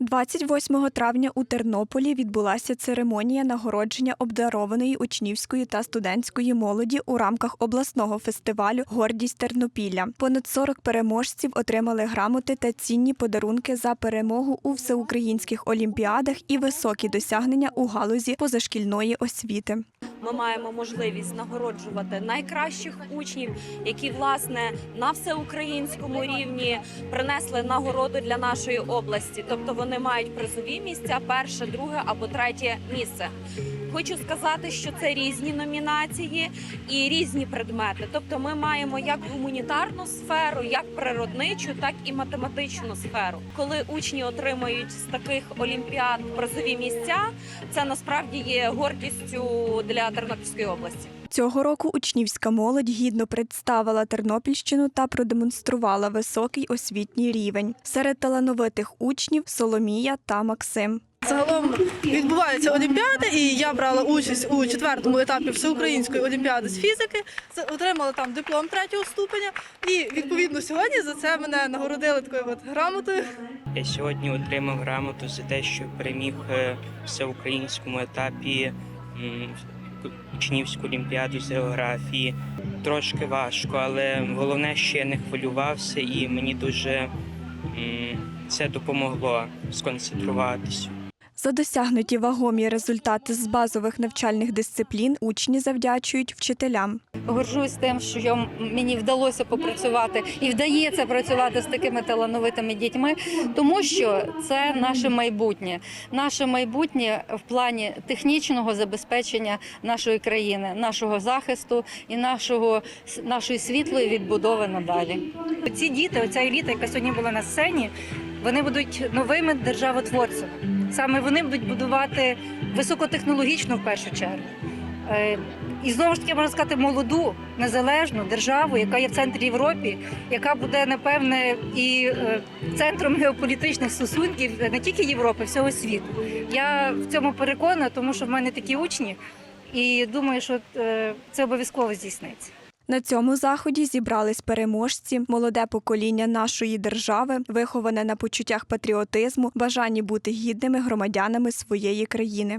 28 травня у Тернополі відбулася церемонія нагородження обдарованої учнівської та студентської молоді у рамках обласного фестивалю Гордість Тернопілля. Понад 40 переможців отримали грамоти та цінні подарунки за перемогу у всеукраїнських олімпіадах і високі досягнення у галузі позашкільної освіти. Ми маємо можливість нагороджувати найкращих учнів, які власне на всеукраїнському рівні принесли нагороду для нашої області. Тобто вони мають призові місця, перше, друге або третє місце. Хочу сказати, що це різні номінації і різні предмети. Тобто, ми маємо як гуманітарну сферу, як природничу, так і математичну сферу. Коли учні отримують з таких олімпіад призові місця, це насправді є гордістю для Тернопільської області. Цього року учнівська молодь гідно представила Тернопільщину та продемонструвала високий освітній рівень. Серед талановитих учнів Соломія та Максим. Загалом відбуваються олімпіади, і я брала участь у четвертому етапі всеукраїнської олімпіади з фізики. Отримала там диплом третього ступеня. І відповідно сьогодні за це мене нагородили такою от грамотою. Я сьогодні отримав грамоту за те, що переміг е, в всеукраїнському етапі учнівську олімпіаду з географії. Трошки важко, але головне, що я не хвилювався, і мені дуже це допомогло сконцентруватися. За досягнуті вагомі результати з базових навчальних дисциплін учні завдячують вчителям. горжусь тим, що мені вдалося попрацювати і вдається працювати з такими талановитими дітьми, тому що це наше майбутнє. Наше майбутнє в плані технічного забезпечення нашої країни, нашого захисту і нашого нашої світлої відбудови надалі. Ці діти, оця еліта, яка сьогодні була на сцені, вони будуть новими державотворцями. Саме вони будуть будувати високотехнологічну в першу чергу. Е, І знову ж таки можна сказати молоду незалежну державу, яка є в центрі Європи, яка буде напевне і е, центром геополітичних стосунків не тільки Європи, всього світу. Я в цьому переконана, тому що в мене такі учні, і думаю, що е, це обов'язково здійсниться. На цьому заході зібрались переможці, молоде покоління нашої держави, виховане на почуттях патріотизму, бажанні бути гідними громадянами своєї країни.